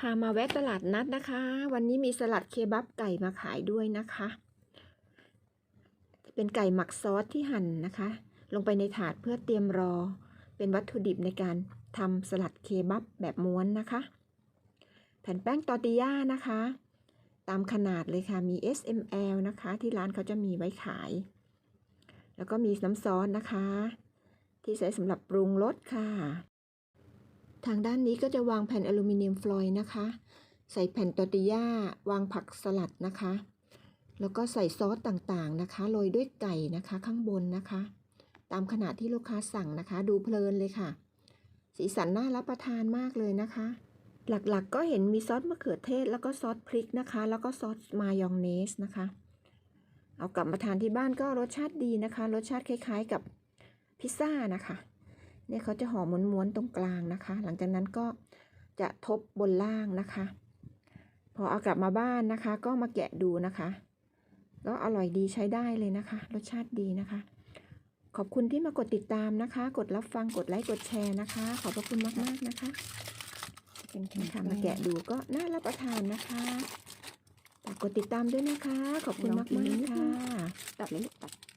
พามาแวะตลาดนัดนะคะ วันนี้มีสลัดเคบับไก่มาขายด้วยนะคะ เป็นไก่หมักซอสที่หั่นนะคะ ลงไปในถาดเพื่อเตรียมรอ เป็นวัตถุดิบในการทำสลัดเคบับแบบม้วนนะคะ แผ่นแป้งตอติย่านะคะ ตามขนาดเลยค่ะ มี S M L นะคะ ที่ร้านเขาจะมีไว้ขาย แล้วก็มีน้ำซอสนะคะ ที่ใช้สำหรับปรุงรสค่ะ ทางด้านนี้ก็จะวางแผ่นอลูมิเนียมฟลอยด์นะคะ ใส่แผ่นตอร์ติย่าวางผักสลัดนะคะ แล้วก็ใส่ซอสต่างๆนะคะโรยด้วยไก่นะคะข้างบนนะคะ ตามขนาดที่ลูกค้าสั่งนะคะ ดูเพลินเลยค่ะ สีสันน่ารับประทานมากเลยนะคะ หลักๆก็เห็นมีซอสมะเขือเทศ แล้วก็ซอสพริกนะคะ แล้วก็ซอสมายองเนสนะคะ เอากลับมาทานที่บ้านก็รสชาติดีนะคะ รสชาติคล้าย ๆกับพิซซ่านะคะ เนี่ยเขาจะห่อม้วนๆตรงกลางนะคะ หลังจากนั้นก็จะทบบนล่างนะคะ พอเอากลับมาบ้านนะคะ ก็มาแกะดูนะคะก็อร่อยดีใช้ได้เลยนะคะ รสชาติดีนะคะ ขอบคุณที่มากดติดตามนะคะ กดรับฟังกดไลค์กดแชร์นะคะ ขอบพระคุณมากๆนะคะเป็นแข็งค่ะมาแกะดูก็น่ารับประทานนะคะฝากกดติดตามด้วยนะคะ ขอบคุณมากๆค่ะตัดเลยลูกตัด